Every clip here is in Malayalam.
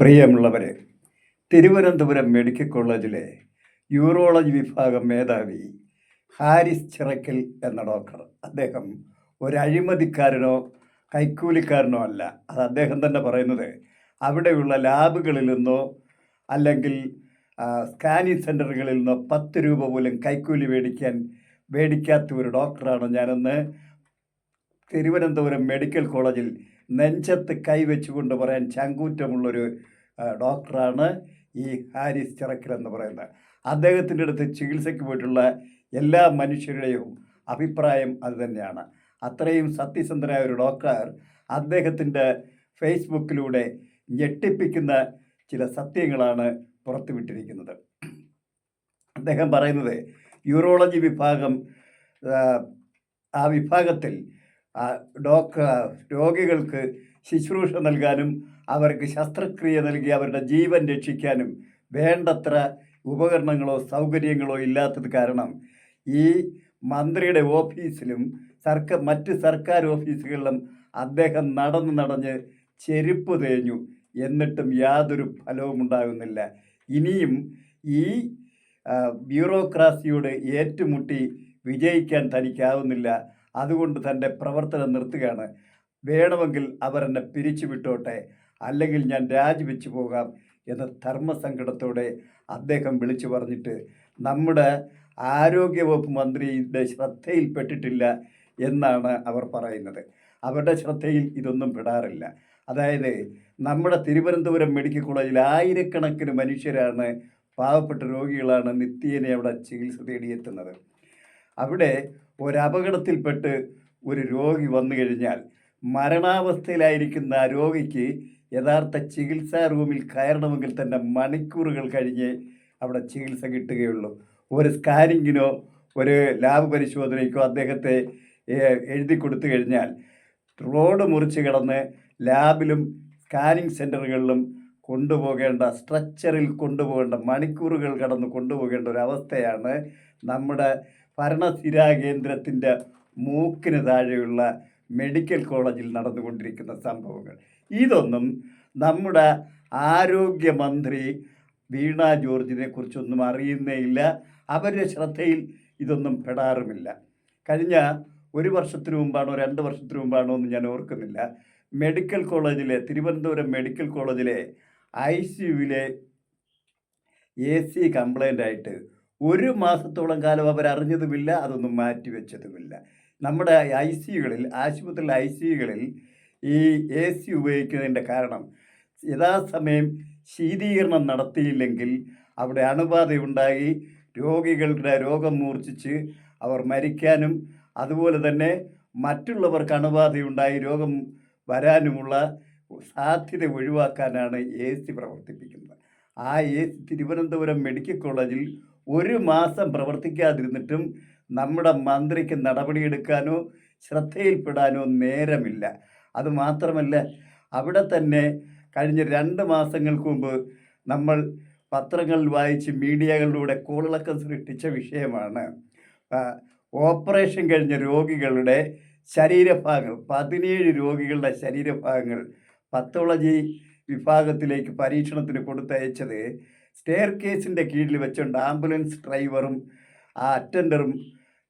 പ്രിയമുള്ളവരെ തിരുവനന്തപുരം മെഡിക്കൽ കോളേജിലെ യൂറോളജി വിഭാഗം മേധാവി ഹാരിസ് ചിറക്കൽ എന്ന ഡോക്ടർ. അദ്ദേഹം ഒരു അഴിമതിക്കാരനോ കൈക്കൂലിക്കാരനോ അല്ല. അത് അദ്ദേഹം തന്നെ പറയുന്നത് അവിടെയുള്ള ലാബുകളിൽ നിന്നോ അല്ലെങ്കിൽ സ്കാനിങ് സെന്ററുകളിൽ നിന്നോ പത്ത് രൂപ പോലും കൈക്കൂലി മേടിക്കാൻ മേടിക്കാത്ത ഒരു ഡോക്ടറാണ് ഞാനെന്ന് തിരുവനന്തപുരം മെഡിക്കൽ കോളേജിൽ നെഞ്ചത്ത് കൈവച്ചുകൊണ്ട് പറയാൻ ചങ്കൂറ്റമുള്ളൊരു ഡോക്ടറാണ് ഈ ഹാരിസ് ചിറക്കൽ എന്ന് പറയുന്നത്. അദ്ദേഹത്തിന്റെ അടുത്ത് ചികിത്സയ്ക്ക് പോയിട്ടുള്ള എല്ലാ മനുഷ്യരുടെയും അഭിപ്രായം അത് തന്നെയാണ്. അത്രയും സത്യസന്ധനായ ഒരു ഡോക്ടർ അദ്ദേഹത്തിന്റെ ഫേസ്ബുക്കിലൂടെ ഞെട്ടിപ്പിക്കുന്ന ചില സത്യങ്ങളാണ് പുറത്തുവിട്ടിരിക്കുന്നത്. അദ്ദേഹം പറയുന്നത് യൂറോളജി വിഭാഗം ആ, വിഭാഗത്തിൽ ഡോക്ടർ രോഗികൾക്ക് ശുശ്രൂഷ നൽകാനും അവർക്ക് ശസ്ത്രക്രിയ നൽകി അവരുടെ ജീവൻ രക്ഷിക്കാനും വേണ്ടത്ര ഉപകരണങ്ങളോ സൗകര്യങ്ങളോ ഇല്ലാത്തത് കാരണം ഈ മന്ത്രിയുടെ ഓഫീസിലും സർക്കാർ മറ്റ് സർക്കാർ ഓഫീസുകളിലും അദ്ദേഹം നടന്ന് നടഞ്ഞ് ചെരുപ്പ് തേഞ്ഞു. എന്നിട്ടും യാതൊരു ഫലവും ഉണ്ടാകുന്നില്ല. ഇനിയും ഈ ബ്യൂറോക്രാസിയോട് ഏറ്റുമുട്ടി വിജയിക്കാൻ തനിക്കാവുന്നില്ല. അതുകൊണ്ട് തന്റെ പ്രവർത്തനം നിർത്തുകയാണ്. വേണമെങ്കിൽ അവർ എന്നെ പിരിച്ചു വിട്ടോട്ടെ അല്ലെങ്കിൽ ഞാൻ രാജിവെച്ച് പോകാം എന്ന ധർമ്മസങ്കടത്തോടെ അദ്ദേഹം വിളിച്ചു പറഞ്ഞിട്ട് നമ്മുടെ ആരോഗ്യവകുപ്പ് മന്ത്രിയുടെ ശ്രദ്ധയിൽപ്പെട്ടിട്ടില്ല എന്നാണ് അവർ പറയുന്നത്. അവരുടെ ശ്രദ്ധയിൽ ഇതൊന്നും പെടാറില്ല. അതായത് നമ്മുടെ തിരുവനന്തപുരം മെഡിക്കൽ കോളേജിൽ ആയിരക്കണക്കിന് മനുഷ്യരാണ് പാവപ്പെട്ട രോഗികളാണ് നിത്യേനെ അവിടെ ചികിത്സ തേടിയെത്തുന്നത്. അവിടെ ഒരപകടത്തിൽപ്പെട്ട് ഒരു രോഗി വന്നു കഴിഞ്ഞാൽ മരണാവസ്ഥയിലായിരിക്കുന്ന ആ രോഗിക്ക് യഥാർത്ഥ ചികിത്സാ റൂമിൽ കയറണമെങ്കിൽ തന്നെ മണിക്കൂറുകൾ കഴിഞ്ഞ് അവിടെ ചികിത്സ കിട്ടുകയുള്ളൂ. ഒരു സ്കാനിങ്ങിനോ ഒരു ലാബ് പരിശോധനയ്ക്കോ അദ്ദേഹത്തെ എഴുതി കൊടുത്തു കഴിഞ്ഞാൽ റോഡ് മുറിച്ച് കിടന്ന് ലാബിലും സ്കാനിങ് സെന്ററുകളിലും കൊണ്ടുപോകേണ്ട സ്ട്രക്ചറിൽ കൊണ്ടുപോകേണ്ട മണിക്കൂറുകൾ കടന്ന് കൊണ്ടുപോകേണ്ട ഒരു അവസ്ഥയാണ് നമ്മുടെ ഭരണസ്ഥിരാ കേന്ദ്രത്തിന്റെ മൂക്കിന് താഴെയുള്ള മെഡിക്കൽ കോളേജിൽ നടന്നുകൊണ്ടിരിക്കുന്ന സംഭവങ്ങൾ. ഇതൊന്നും നമ്മുടെ ആരോഗ്യമന്ത്രി വീണ ജോർജിനെ കുറിച്ചൊന്നും അറിയുന്നേയില്ല. അവരുടെ ശ്രദ്ധയിൽ ഇതൊന്നും പെടാറുമില്ല. കഴിഞ്ഞ ഒരു വർഷത്തിന് മുമ്പാണോ രണ്ട് വർഷത്തിന് മുമ്പാണോ എന്ന് ഞാൻ ഓർക്കുന്നില്ല. മെഡിക്കൽ കോളേജിലെ തിരുവനന്തപുരം മെഡിക്കൽ കോളേജിലെ ഐ സി യുവിലെ എ സി കംപ്ലൈന്റ് ആയിട്ട് ഒരു മാസത്തോളം കാലം അവർ അറിഞ്ഞതുമില്ല അതൊന്നും മാറ്റിവെച്ചതുമില്ല. നമ്മുടെ ഐ സിയുകളിൽ ആശുപത്രിയിലെ ഐ സിയുകളിൽ ഈ എ സി ഉപയോഗിക്കുന്നതിന്റെ കാരണം യഥാസമയം ശീതീകരണം നടത്തിയില്ലെങ്കിൽ അവിടെ അണുബാധയുണ്ടായി രോഗികളുടെ രോഗം മൂർച്ഛിച്ച് അവർ മരിക്കാനും അതുപോലെ തന്നെ മറ്റുള്ളവർക്ക് അണുബാധയുണ്ടായി രോഗം വരാനുമുള്ള സാധ്യത ഒഴിവാക്കാനാണ് എ സി പ്രവർത്തിപ്പിക്കുന്നത്. ആ എ സി തിരുവനന്തപുരം മെഡിക്കൽ കോളേജിൽ ഒരു മാസം പ്രവർത്തിക്കാതിരുന്നിട്ടും നമ്മുടെ മന്ത്രിക്ക് നടപടിയെടുക്കാനോ ശ്രദ്ധയിൽപ്പെടാനോ നേരമില്ല. അതുമാത്രമല്ല അവിടെ തന്നെ കഴിഞ്ഞ രണ്ട് മാസങ്ങൾക്ക് മുമ്പ് നമ്മൾ പത്രങ്ങൾ വായിച്ച് മീഡിയകളിലൂടെ കോളിളക്കം സൃഷ്ടിച്ച വിഷയമാണ്. ഓപ്പറേഷൻ കഴിഞ്ഞ രോഗികളുടെ ശരീരഭാഗങ്ങൾ പതിനേഴ് രോഗികളുടെ ശരീരഭാഗങ്ങൾ പത്തോളജി വിഭാഗത്തിലേക്ക് പരീക്ഷണത്തിന് കൊടുത്തയച്ചത് സ്റ്റെയർ കേസിന്റെ കീഴിൽ വെച്ചുകൊണ്ട് ആംബുലൻസ് ഡ്രൈവറും ആ അറ്റൻഡറും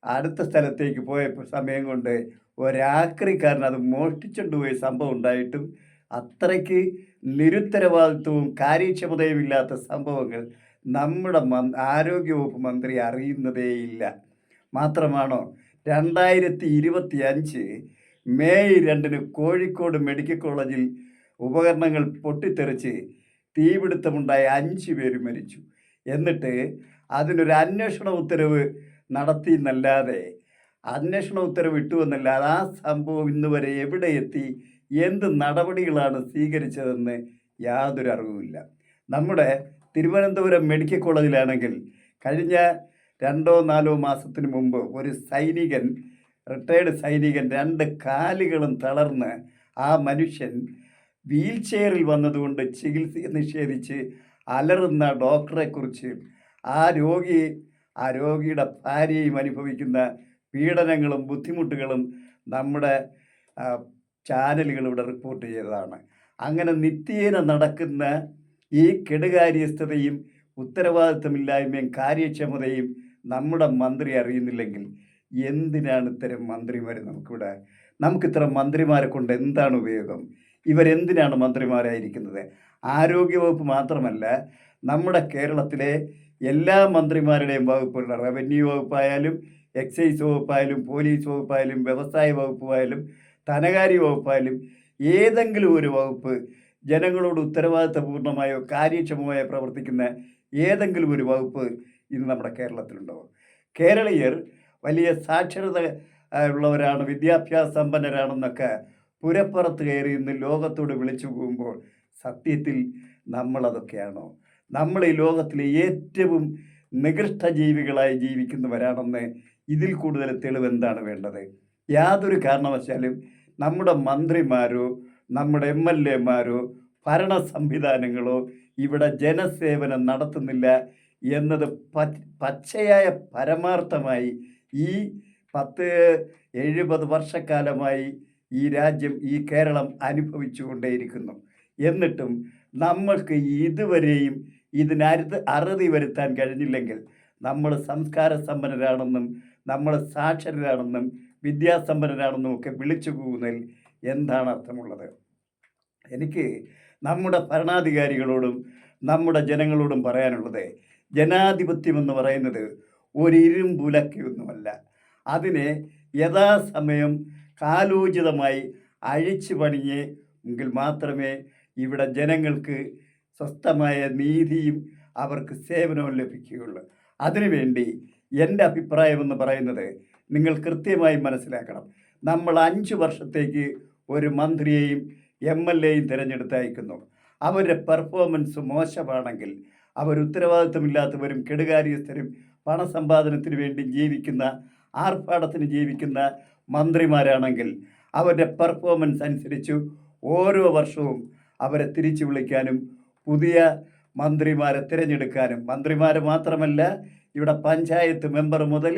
അടുത്ത സ്ഥലത്തേക്ക് പോയ സമയം കൊണ്ട് ഒരാക്രിക്കാരൻ അത് മോഷ്ടിച്ചുകൊണ്ട് പോയ സംഭവം ഉണ്ടായിട്ടും അത്രയ്ക്ക് നിരുത്തരവാദിത്വവും കാര്യക്ഷമതയും ഇല്ലാത്ത സംഭവങ്ങൾ നമ്മുടെ ആരോഗ്യവകുപ്പ് മന്ത്രി അറിയുന്നതേയില്ല. മാത്രമാണോ രണ്ടായിരത്തി ഇരുപത്തി അഞ്ച് മെയ് രണ്ടിന് കോഴിക്കോട് മെഡിക്കൽ കോളേജിൽ ഉപകരണങ്ങൾ പൊട്ടിത്തെറിച്ച് തീപിടുത്തമുണ്ടായ അഞ്ച് പേര് മരിച്ചു. എന്നിട്ട് അതിനൊരു അന്വേഷണ ഉത്തരവ് നടത്തി എന്നല്ലാതെ അന്വേഷണ ഉത്തരവ് ഇട്ടുവെന്നല്ലാതെ ആ സംഭവം ഇന്ന് വരെ എവിടെ എത്തി എന്ത് നടപടികളാണ് സ്വീകരിച്ചതെന്ന് യാതൊരു അറിവുമില്ല. നമ്മുടെ തിരുവനന്തപുരം മെഡിക്കൽ കോളേജിലാണെങ്കിൽ കഴിഞ്ഞ രണ്ടോ നാലോ മാസത്തിന് മുമ്പ് ഒരു സൈനികൻ റിട്ടയേർഡ് സൈനികൻ രണ്ട് കാലുകളും തളർന്ന് ആ മനുഷ്യൻ വീൽ ചെയറിൽ വന്നതുകൊണ്ട് ചികിത്സ നിഷേധിച്ച് അലറുന്ന ഡോക്ടറെക്കുറിച്ച് ആ രോഗി ആ രോഗിയുടെ ഭാര്യയും അനുഭവിക്കുന്ന പീഡനങ്ങളും ബുദ്ധിമുട്ടുകളും നമ്മുടെ ചാനലുകൾ ഇവിടെ റിപ്പോർട്ട് ചെയ്തതാണ്. അങ്ങനെ നിത്യേന നടക്കുന്ന ഈ കെടുകാര്യസ്ഥതയും ഉത്തരവാദിത്തമില്ലായ്മയും കാര്യക്ഷമതയും നമ്മുടെ മന്ത്രി അറിയുന്നില്ലെങ്കിൽ എന്തിനാണ് ഇത്തരം മന്ത്രിമാർ നമുക്കിവിടെ നമുക്കിത്ര മന്ത്രിമാരെ കൊണ്ട് എന്താണ് ഉപയോഗം? ഇവരെന്തിനാണ് മന്ത്രിമാരായിരിക്കുന്നത്? ആരോഗ്യവകുപ്പ് മാത്രമല്ല നമ്മുടെ കേരളത്തിലെ എല്ലാ മന്ത്രിമാരുടെയും വകുപ്പുള്ള റവന്യൂ വകുപ്പായാലും എക്സൈസ് വകുപ്പായാലും പോലീസ് വകുപ്പായാലും വ്യവസായ വകുപ്പായാലും ധനകാര്യ വകുപ്പായാലും ഏതെങ്കിലും ഒരു വകുപ്പ് ജനങ്ങളോട് ഉത്തരവാദിത്തപൂർണമായോ കാര്യക്ഷമമായോ പ്രവർത്തിക്കുന്ന ഏതെങ്കിലും ഒരു വകുപ്പ് ഇന്ന് നമ്മുടെ കേരളത്തിലുണ്ടോ? കേരളീയർ വലിയ സാക്ഷരത ഉള്ളവരാണ് വിദ്യാഭ്യാസ സമ്പന്നരാണെന്നൊക്കെ പുരപ്പുറത്ത് കയറി ഇന്ന് ലോകത്തോട് വിളിച്ചു പോകുമ്പോൾ സത്യത്തിൽ നമ്മളതൊക്കെയാണോ? നമ്മൾ ഈ ലോകത്തിലെ ഏറ്റവും നികൃഷ്ട ജീവികളായി ജീവിക്കുന്നവരാണെന്ന് ഇതിൽ കൂടുതൽ തെളിവ് എന്താണ് വേണ്ടത്? യാതൊരു കാരണവശാലും നമ്മുടെ മന്ത്രിമാരോ നമ്മുടെ എം എൽ എമാരോ ഭരണ സംവിധാനങ്ങളോ ഇവിടെ ജനസേവനം നടത്തുന്നില്ല എന്നത് പച്ചയായ പരമാർത്ഥമായി ഈ പത്ത് എഴുപത് വർഷക്കാലമായി ഈ രാജ്യം ഈ കേരളം അനുഭവിച്ചുകൊണ്ടേയിരിക്കുന്നു. എന്നിട്ടും നമ്മൾക്ക് ഇതുവരെയും ഇതിനരുത് അറുതി വരുത്താൻ കഴിഞ്ഞില്ലെങ്കിൽ നമ്മൾ സംസ്കാര സമ്പന്നരാണെന്നും നമ്മൾ സാക്ഷരരാണെന്നും വിദ്യാസമ്പന്നരാണെന്നും ഒക്കെ വിളിച്ചു പോകുന്നതിൽ എന്താണ് അർത്ഥമുള്ളത്? എനിക്ക് നമ്മുടെ ഭരണാധികാരികളോടും നമ്മുടെ ജനങ്ങളോടും പറയാനുള്ളത് ജനാധിപത്യം എന്ന് പറയുന്നത് ഒരു ഇരുമ്പുലക്കൊന്നുമല്ല അതിനെ യഥാസമയം കാലോചിതമായി അഴിച്ചു പണിഞ്ഞ് എങ്കിൽ മാത്രമേ ഇവിടെ ജനങ്ങൾക്ക് സ്വസ്ഥമായ നീതിയും അവർക്ക് സേവനവും ലഭിക്കുകയുള്ളൂ. അതിനുവേണ്ടി എന്റെ അഭിപ്രായം എന്ന് പറയുന്നത് നിങ്ങൾ കൃത്യമായി മനസ്സിലാക്കണം. നമ്മൾ അഞ്ച് വർഷത്തേക്ക് ഒരു മന്ത്രിയെയും എം എൽ എയും തിരഞ്ഞെടുത്തയക്കുന്നു. അവരുടെ പെർഫോമൻസ് മോശമാണെങ്കിൽ അവർ ഉത്തരവാദിത്വമില്ലാത്തവരും കെടുകാര്യസ്ഥരും പണസമ്പാദനത്തിന് വേണ്ടി ജീവിക്കുന്ന ആർഭാടത്തിന് ജീവിക്കുന്ന മന്ത്രിമാരാണെങ്കിൽ അവരുടെ പെർഫോമൻസ് അനുസരിച്ച് ഓരോ വർഷവും അവരെ തിരിച്ചു വിളിക്കാനും പുതിയ മന്ത്രിമാരെ തിരഞ്ഞെടുക്കാനും മന്ത്രിമാർ മാത്രമല്ല ഇവിടെ പഞ്ചായത്ത് മെമ്പർ മുതൽ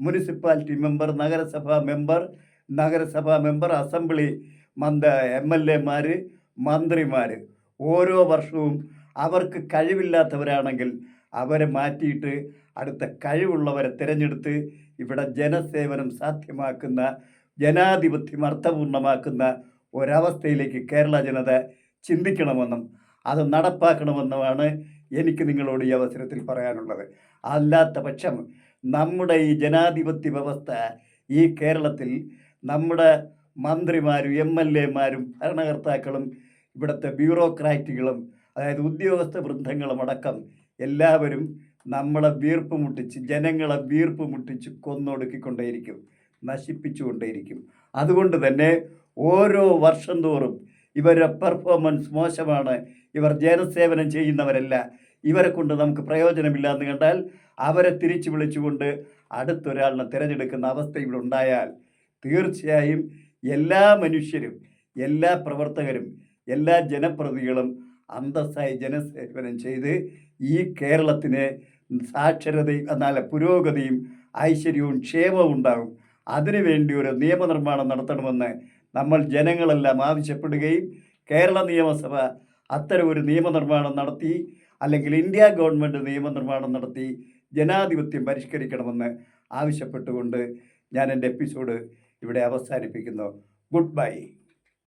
മുനിസിപ്പാലിറ്റി മെമ്പർ നഗരസഭാ മെമ്പർ നഗരസഭാ മെമ്പർ അസംബ്ലി മന്ത എം എൽ എമാർ മന്ത്രിമാർ ഓരോ വർഷവും അവർക്ക് കഴിവില്ലാത്തവരാണെങ്കിൽ അവരെ മാറ്റിയിട്ട് അടുത്ത കഴിവുള്ളവരെ തിരഞ്ഞെടുത്ത് ഇവിടെ ജനസേവനം സാധ്യമാക്കുന്ന ജനാധിപത്യം അർത്ഥപൂർണമാക്കുന്ന ഒരവസ്ഥയിലേക്ക് കേരള ജനത ചിന്തിക്കണമെന്നും അത് നടപ്പാക്കണമെന്നുമാണ് എനിക്ക് നിങ്ങളോട് ഈ അവസരത്തിൽ പറയാനുള്ളത്. അല്ലാത്ത പക്ഷം നമ്മുടെ ഈ ജനാധിപത്യ വ്യവസ്ഥ ഈ കേരളത്തിൽ നമ്മുടെ മന്ത്രിമാരും എം എൽ എമാരും ഭരണകർത്താക്കളും ഇവിടുത്തെ ബ്യൂറോക്രാറ്റുകളും അതായത് ഉദ്യോഗസ്ഥ വൃന്ദങ്ങളും അടക്കം എല്ലാവരും നമ്മളെ വീർപ്പ് മുട്ടിച്ച് ജനങ്ങളെ വീർപ്പ് മുട്ടിച്ച് കൊന്നൊടുക്കിക്കൊണ്ടേയിരിക്കും നശിപ്പിച്ചുകൊണ്ടേയിരിക്കും. അതുകൊണ്ട് തന്നെ ഓരോ വർഷം തോറും ഇവരുടെ പെർഫോമൻസ് മോശമാണ്. ഇവർ ജനസേവനം ചെയ്യുന്നവരല്ല. ഇവരെ കൊണ്ട് നമുക്ക് പ്രയോജനമില്ല എന്ന് കണ്ടാൽ അവരെ തിരിച്ചു വിളിച്ചുകൊണ്ട് അടുത്തൊരാളിനെ തിരഞ്ഞെടുക്കുന്ന അവസ്ഥ ഇവിടെ ഉണ്ടായാൽ തീർച്ചയായും എല്ലാ മനുഷ്യരും എല്ലാ പ്രവർത്തകരും എല്ലാ ജനപ്രതികളും അന്തസ്സായി ജനസേവനം ചെയ്ത് ഈ കേരളത്തിന് സാക്ഷരതയും എന്നാൽ പുരോഗതിയും ഐശ്വര്യവും ക്ഷേമവും ഉണ്ടാകും. അതിനുവേണ്ടി ഒരു നിയമനിർമ്മാണം നടത്തണമെന്ന് നമ്മൾ ജനങ്ങളെല്ലാം ആവശ്യപ്പെടുകയും കേരള നിയമസഭ അത്തരം ഒരു നിയമനിർമ്മാണം നടത്തി അല്ലെങ്കിൽ ഇന്ത്യ ഗവൺമെന്റ് നിയമനിർമ്മാണം നടത്തി ജനാധിപത്യം പരിഷ്കരിക്കണമെന്ന് ആവശ്യപ്പെട്ടുകൊണ്ട് ഞാൻ എന്റെ എപ്പിസോഡ് ഇവിടെ അവസാനിപ്പിക്കുന്നു. Good bye.